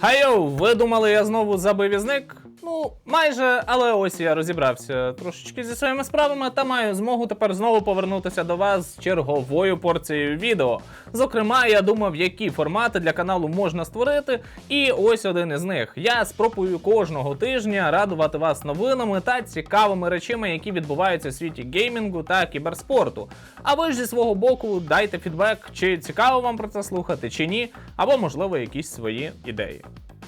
Хайоу, ви думали, я знову забивізник? Ну, майже, але ось я розібрався трошечки зі своїми справами та маю змогу тепер знову повернутися до вас з черговою порцією відео. Зокрема, я думав, які формати для каналу можна створити, і ось один із них. Я спробую кожного тижня радувати вас новинами та цікавими речами, які відбуваються в світі геймінгу та кіберспорту. А ви ж зі свого боку дайте фідбек, чи цікаво вам про це слухати, чи ні, або можливо якісь свої ідеї.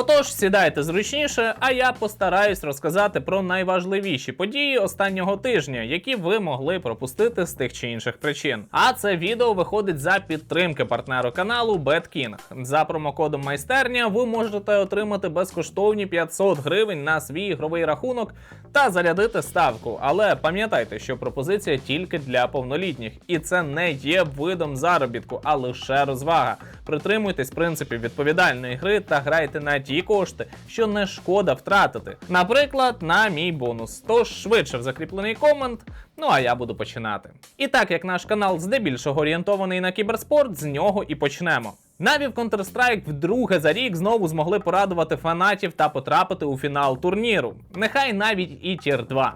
Отож, сідайте зручніше, а я постараюсь розказати про найважливіші події останнього тижня, які ви могли пропустити з тих чи інших причин. А це відео виходить за підтримки партнеру каналу BetKing. За промокодом майстерня ви можете отримати безкоштовні 500 гривень на свій ігровий рахунок та зарядити ставку. Але пам'ятайте, що пропозиція тільки для повнолітніх, і це не є видом заробітку, а лише розвага. Притримуйтесь принципів відповідальної гри та грайте на ті кошти, що не шкода втратити. Наприклад, на мій бонус. Тож швидше в закріплений комент. Ну а я буду починати. І так як наш канал здебільшого орієнтований на кіберспорт, з нього і почнемо. Наві в Counter-Strike вдруге за рік знову змогли порадувати фанатів та потрапити у фінал турніру. Нехай навіть і Тір 2.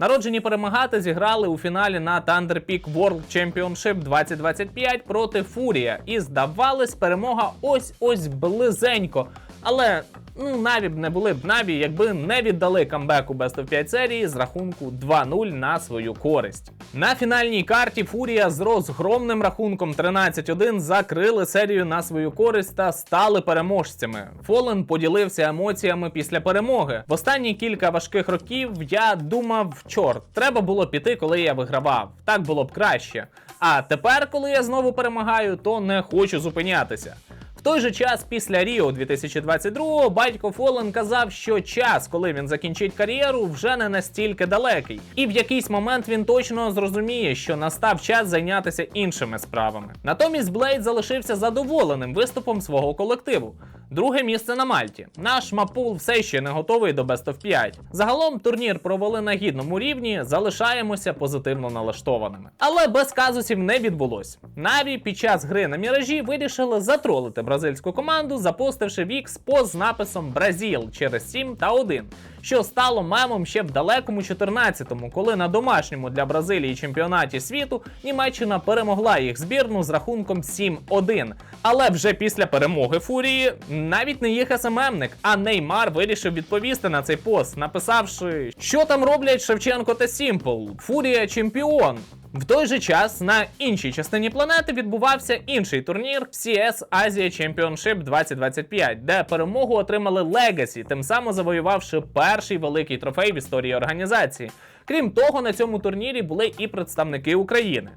Народжені перемагати зіграли у фіналі на Thunder Peak World Championship 2025 проти Фурія. І здавалось, перемога ось-ось близенько. Але Наві б не були б Наві, якби не віддали камбеку Best of 5 серії з рахунку 2-0 на свою користь. На фінальній карті Фурія з розгромним рахунком 13-1 закрили серію на свою користь та стали переможцями. Фолен поділився емоціями після перемоги. В останні кілька важких років я думав, чорт, треба було піти, коли я вигравав. Так було б краще. А тепер, коли я знову перемагаю, то не хочу зупинятися. Той же час після Ріо 2022-го батько Фолен казав, що час, коли він закінчить кар'єру, вже не настільки далекий, і в якийсь момент він точно зрозуміє, що настав час зайнятися іншими справами. Натомість Блейд залишився задоволеним виступом свого колективу. Друге місце на Мальті. Наш Мапул все ще не готовий до Best of 5. Загалом турнір провели на гідному рівні, залишаємося позитивно налаштованими. Але без казусів не відбулось. Наві під час гри на міражі вирішили затролити бразильську команду, запостивши вікс пост з написом Бразіл через 7 та 1. Що стало мемом ще в далекому 14-му, коли на домашньому для Бразилії чемпіонаті світу Німеччина перемогла їх збірну з рахунком 7-1. Але вже після перемоги Фурії навіть не їх СММник, а Неймар вирішив відповісти на цей пост, написавши, що там роблять Шевченко та Сімпл. Фурія чемпіон. В той же час на іншій частині планети відбувався інший турнір CS Asia Championship 2025, де перемогу отримали Legacy, тим самим завоювавши перший великий трофей в історії організації. Крім того, на цьому турнірі були і представники України.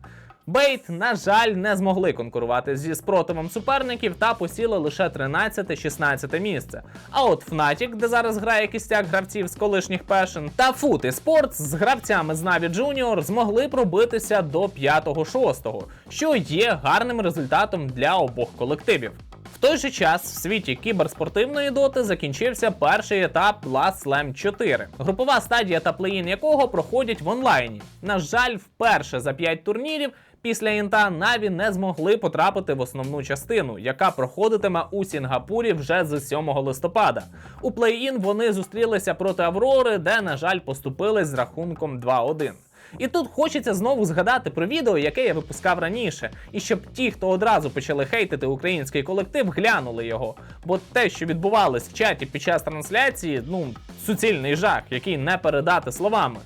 Бейт, на жаль, не змогли конкурувати зі спротивом суперників та посіли лише 13-16 місце. А от Fnatic, де зараз грає кістяк гравців з колишніх пешен, та Foot Sports з гравцями з Na'Vi Junior змогли пробитися до 5-6, що є гарним результатом для обох колективів. В той же час в світі кіберспортивної доти закінчився перший етап Last Slam 4, групова стадія та плей-ін якого проходять в онлайні. На жаль, вперше за 5 турнірів після інта Наві не змогли потрапити в основну частину, яка проходитиме у Сінгапурі вже з 7 листопада. У плей-ін вони зустрілися проти Аврори, де, на жаль, поступили з рахунком 2-1. І тут хочеться знову згадати про відео, яке я випускав раніше, і щоб ті, хто одразу почали хейтити український колектив, глянули його. Бо те, що відбувалось в чаті під час трансляції, ну суцільний жах, який не передати словами.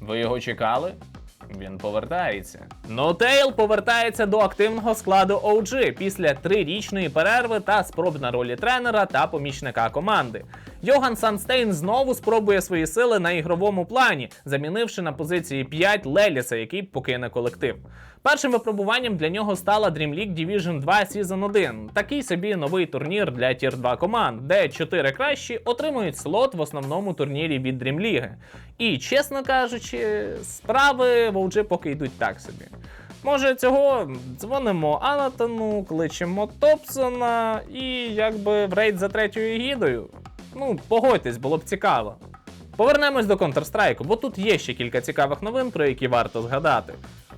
Ви його чекали? Він повертається. Нотейл повертається до активного складу OG після трирічної перерви та спроб на ролі тренера та помічника команди. Йоган Санстейн знову спробує свої сили на ігровому плані, замінивши на позиції 5 Леліса, який покине колектив. Першим випробуванням для нього стала Dream League Division 2 Season 1, такий собі новий турнір для Tier 2 команд, де 4 кращі отримують слот в основному турнірі від Dream League. І, чесно кажучи, справи в OG поки йдуть так собі. Може, цього дзвонимо Анатону, кличемо Топсона і якби в рейд за третьою гідою. Ну, погодьтесь, було б цікаво. Повернемось до Counter-Strike, бо тут є ще кілька цікавих новин, про які варто згадати.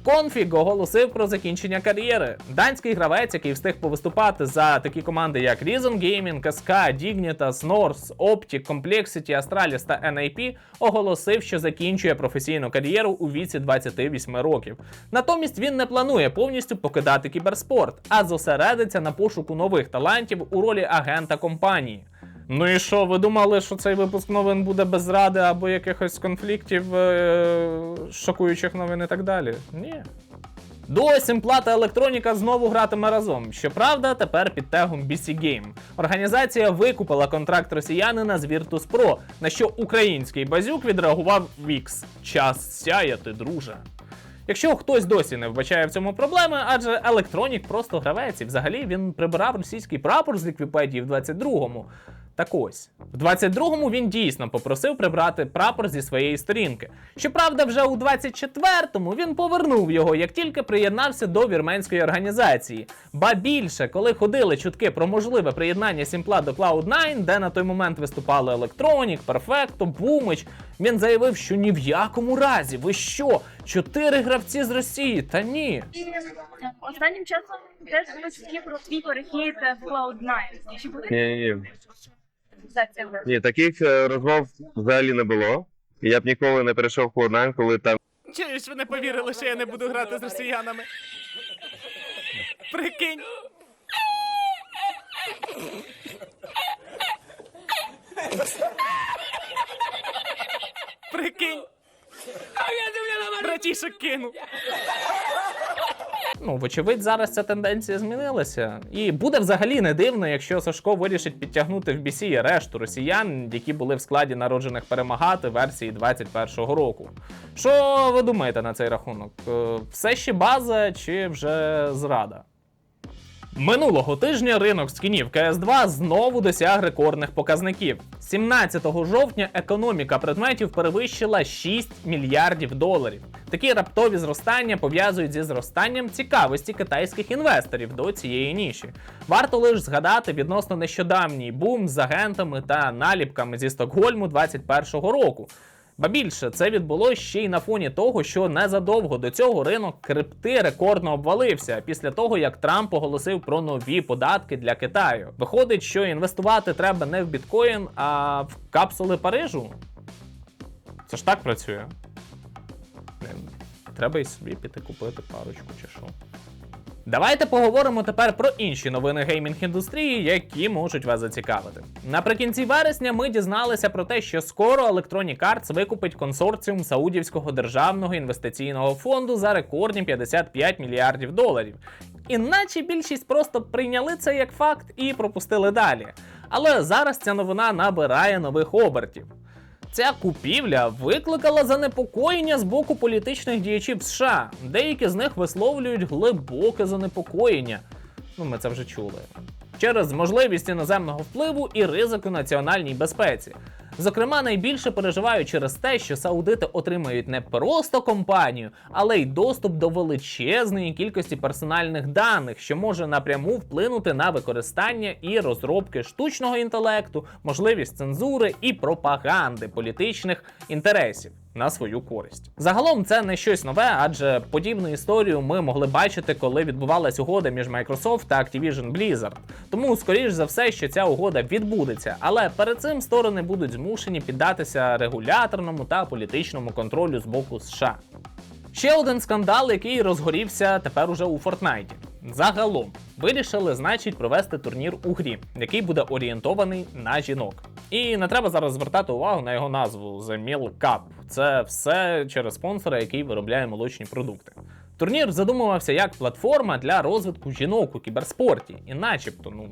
Конфіг оголосив про закінчення кар'єри. Данський гравець, який встиг повиступати за такі команди, як Reason Gaming, SK, Dignitas, Norse, Optic, Complexity, Astralis та NIP, оголосив, що закінчує професійну кар'єру у віці 28 років. Натомість він не планує повністю покидати кіберспорт, а зосередиться на пошуку нових талантів у ролі агента компанії. Ну і що, ви думали, що цей випуск новин буде без зради або якихось конфліктів, е- шокуючих новин і так далі? Ні. До Сімпла та Електроніка знову гратиме разом. Щоправда, тепер під тегом BC Game. Організація викупила контракт росіянина з Virtus.pro, на що український базюк відреагував Вікс. Час сяяти, друже. Якщо хтось досі не вбачає в цьому проблеми, адже Електронік просто гравець, і взагалі він прибирав російський прапор з Вікіпедії в 22-му. Так ось, в 22-му він дійсно попросив прибрати прапор зі своєї сторінки. Щоправда, вже у 24-му він повернув його, як тільки приєднався до вірменської організації. Ба більше, коли ходили чутки про можливе приєднання Сімпла до Cloud9, де на той момент виступали Electronic, Perfecto, Бумич, він заявив, що ні в якому разі, ви що, чотири гравці з Росії? Та ні. Останнім часом теж були чутки про твій перехід в Cloud9. Чи буде Ні, таких е, розмов взагалі не було. Я б ніколи не перейшов в Cloud9, коли там Чуєш, ви не повірили, що я не буду грати з росіянами. Прикинь. Прикинь. Братішок кину. Ну, вочевидь, зараз ця тенденція змінилася. І буде взагалі не дивно, якщо Сашко вирішить підтягнути в BC решту росіян, які були в складі народжених перемагати версії 21-го року. Що ви думаєте на цей рахунок? Е, Все ще база чи вже зрада? Минулого тижня ринок скінів CS2 знову досяг рекордних показників. 17 жовтня економіка предметів перевищила 6 мільярдів доларів. Такі раптові зростання пов'язують зі зростанням цікавості китайських інвесторів до цієї ніші. Варто лише згадати відносно нещодавній бум з агентами та наліпками зі Стокгольму 21-го року. Ба більше це відбулося ще й на фоні того, що незадовго до цього ринок крипти рекордно обвалився після того, як Трамп оголосив про нові податки для Китаю. Виходить, що інвестувати треба не в біткоін, а в капсули Парижу. Це ж так працює. Треба і собі піти купити парочку чи що. Давайте поговоримо тепер про інші новини геймінг-індустрії, які можуть вас зацікавити. Наприкінці вересня ми дізналися про те, що скоро Electronic Arts викупить консорціум Саудівського державного інвестиційного фонду за рекордні 55 мільярдів доларів. Іначе більшість просто прийняли це як факт і пропустили далі. Але зараз ця новина набирає нових обертів. Ця купівля викликала занепокоєння з боку політичних діячів США. Деякі з них висловлюють глибоке занепокоєння. Ну, ми це вже чули. Через можливість іноземного впливу і ризику національній безпеці. Зокрема, найбільше переживають через те, що саудити отримають не просто компанію, але й доступ до величезної кількості персональних даних, що може напряму вплинути на використання і розробки штучного інтелекту, можливість цензури і пропаганди політичних інтересів. На свою користь загалом це не щось нове, адже подібну історію ми могли бачити, коли відбувалась угода між Microsoft та Activision Blizzard. Тому, скоріш за все, що ця угода відбудеться, але перед цим сторони будуть змушені піддатися регуляторному та політичному контролю з боку США. Ще один скандал, який розгорівся тепер уже у Фортнайті. Загалом вирішили, значить, провести турнір у грі, який буде орієнтований на жінок. І не треба зараз звертати увагу на його назву The Milk Cup. Це все через спонсора, який виробляє молочні продукти. Турнір задумувався як платформа для розвитку жінок у кіберспорті, і начебто, ну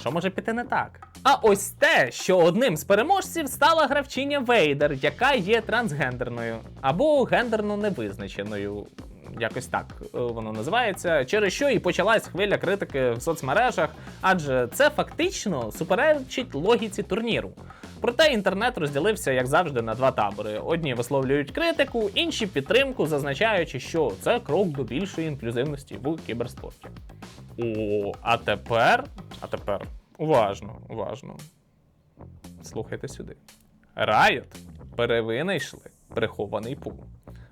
що може піти не так? А ось те, що одним з переможців стала гравчиня Вейдер, яка є трансгендерною або гендерно невизначеною. Якось так е, воно називається, через що і почалась хвиля критики в соцмережах, адже це фактично суперечить логіці турніру. Проте інтернет розділився, як завжди, на два табори: одні висловлюють критику, інші підтримку, зазначаючи, що це крок до більшої інклюзивності в кіберспорті. О, а тепер, а тепер уважно, уважно. Слухайте сюди. Riot перевинайшли прихований пул.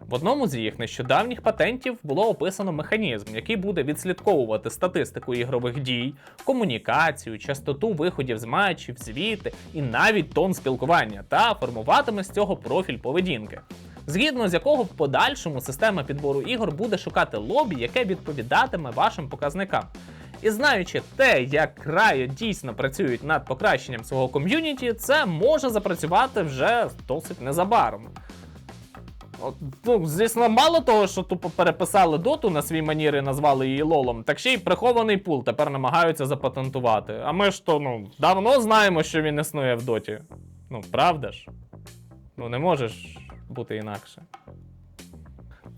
В одному з їх нещодавніх патентів було описано механізм, який буде відслідковувати статистику ігрових дій, комунікацію, частоту виходів з матчів, звіти і навіть тон спілкування, та формуватиме з цього профіль поведінки. Згідно з якого в подальшому система підбору ігор буде шукати лобі, яке відповідатиме вашим показникам. І знаючи те, як Riot дійсно працюють над покращенням свого ком'юніті, це може запрацювати вже досить незабаром. От, ну, звісно, мало того, що тупо переписали доту на свій манір і назвали її лолом, так ще й прихований пул тепер намагаються запатентувати. А ми ж то ну, давно знаємо, що він існує в доті. Ну, правда ж? Ну, не можеш бути інакше.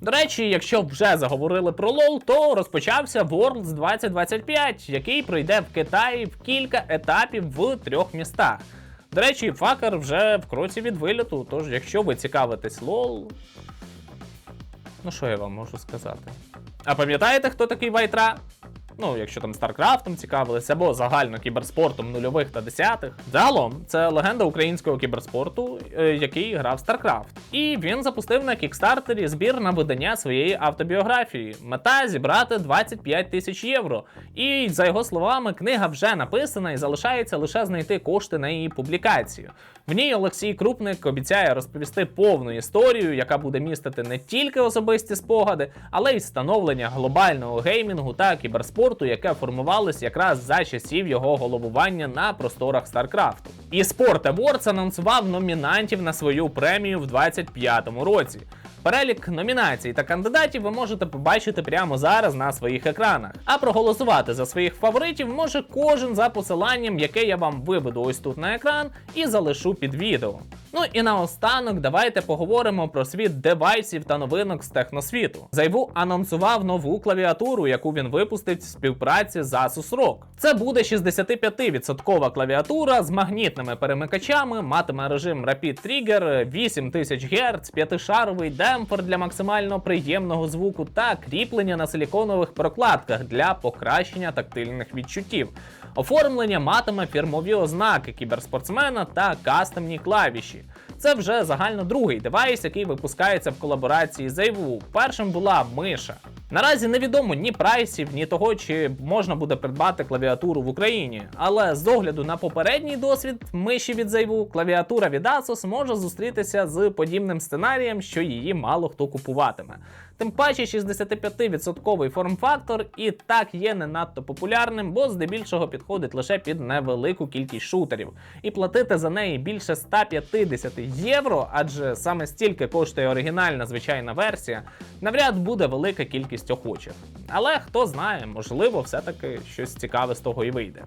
До речі, якщо вже заговорили про лол, то розпочався Worlds 2025, який пройде в Китаї в кілька етапів в трьох містах. До речі, факер вже в кроці від виліту, тож якщо ви цікавитесь лол. Ну що я вам можу сказати? А пам'ятаєте, хто такий Вайтра? Ну, якщо там Старкрафтом цікавились, або загально кіберспортом нульових та десятих. Загалом, це легенда українського кіберспорту, е, який грав StarCraft. І він запустив на кікстартері збір на видання своєї автобіографії. Мета зібрати 25 тисяч євро. І за його словами, книга вже написана і залишається лише знайти кошти на її публікацію. В ній Олексій Крупник обіцяє розповісти повну історію, яка буде містити не тільки особисті спогади, але й встановлення глобального геймінгу та кіберспорту, яке формувалось якраз за часів його головування на просторах Старкрафту. І Sport Awards анонсував номінантів на свою премію в 2025 році. Перелік номінацій та кандидатів ви можете побачити прямо зараз на своїх екранах. А проголосувати за своїх фаворитів може кожен за посиланням, яке я вам виведу ось тут на екран і залишу під відео. Ну і наостанок давайте поговоримо про світ девайсів та новинок з техносвіту. Зайву анонсував нову клавіатуру, яку він випустить в співпраці з Asus ROG. Це буде 65% клавіатура з магнітними перемикачами, матиме режим Rapid Trigger, 8000 Гц, п'ятишаровий демпфер для максимально приємного звуку та кріплення на силіконових прокладках для покращення тактильних відчуттів. Оформлення матиме фірмові ознаки кіберспортсмена та кастомні клавіші. Це вже загально другий девайс, який випускається в колаборації з Zaiwu. Першим була миша. Наразі невідомо ні прайсів, ні того, чи можна буде придбати клавіатуру в Україні. Але з огляду на попередній досвід миші від Zaiwu, клавіатура від Asus може зустрітися з подібним сценарієм, що її мало хто купуватиме. Тим паче 65% форм-фактор і так є не надто популярним, бо здебільшого підходить лише під невелику кількість шутерів. І платити за неї більше 150 євро, адже саме стільки коштує оригінальна звичайна версія, навряд буде велика кількість охочих. Але хто знає, можливо, все-таки щось цікаве з того і вийде.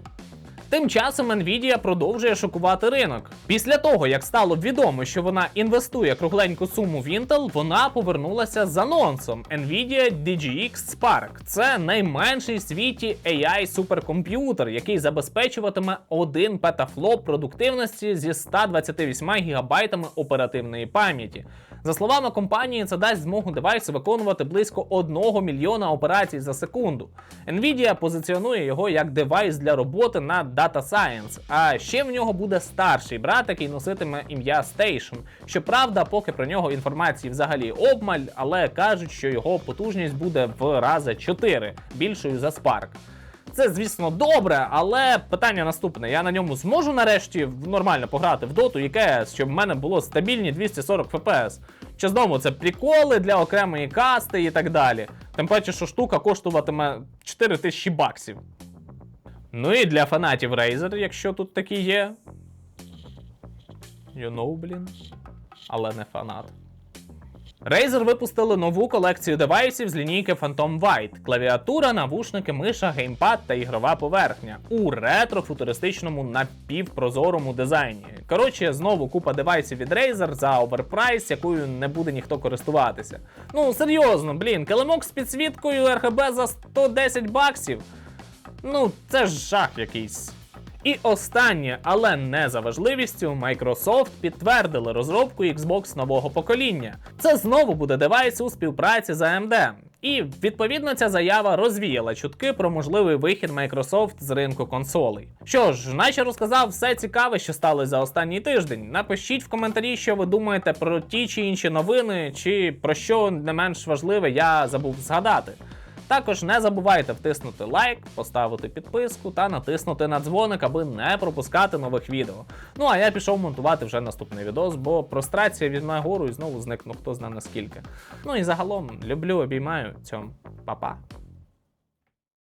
Тим часом Nvidia продовжує шокувати ринок. Після того, як стало відомо, що вона інвестує кругленьку суму в Intel, вона повернулася з анонсом Nvidia DGX Spark. Це найменший в світі AI суперкомп'ютер, який забезпечуватиме 1 петафлоп продуктивності зі 128 гігабайтами оперативної пам'яті. За словами компанії, це дасть змогу девайсу виконувати близько 1 мільйона операцій за секунду. Nvidia позиціонує його як девайс для роботи на Data Science, а ще в нього буде старший брат, який носитиме ім'я Station. Щоправда, поки про нього інформації взагалі обмаль, але кажуть, що його потужність буде в рази 4 більшою за Spark. Це, звісно, добре, але питання наступне: я на ньому зможу нарешті нормально пограти в доту і щоб в мене було стабільні 240 FPS. Чи знову це приколи для окремої касти і так далі. Тим паче, що штука коштуватиме 4000 баксів. Ну і для фанатів Razer, якщо тут такі є. You know, блін. Але не фанат. Razer випустили нову колекцію девайсів з лінійки Phantom White. Клавіатура, навушники, миша, геймпад та ігрова поверхня у ретро-футуристичному напівпрозорому дизайні. Коротше, знову купа девайсів від Razer за оверпрайс, якою не буде ніхто користуватися. Ну серйозно, блін, килимок з підсвіткою RGB за 110 баксів. Ну, це ж жах якийсь. І останнє, але не за важливістю, Microsoft підтвердили розробку Xbox нового покоління. Це знову буде девайс у співпраці з AMD. І відповідно ця заява розвіяла чутки про можливий вихід Microsoft з ринку консолей. Що ж, наче розказав все цікаве, що сталося за останній тиждень. Напишіть в коментарі, що ви думаєте про ті чи інші новини, чи про що не менш важливе я забув згадати. Також не забувайте втиснути лайк, поставити підписку та натиснути на дзвоник, аби не пропускати нових відео. Ну а я пішов монтувати вже наступний відос, бо прострація візьме гору і знову зникну хто знає наскільки. Ну і загалом люблю, обіймаю цьому. Па-па.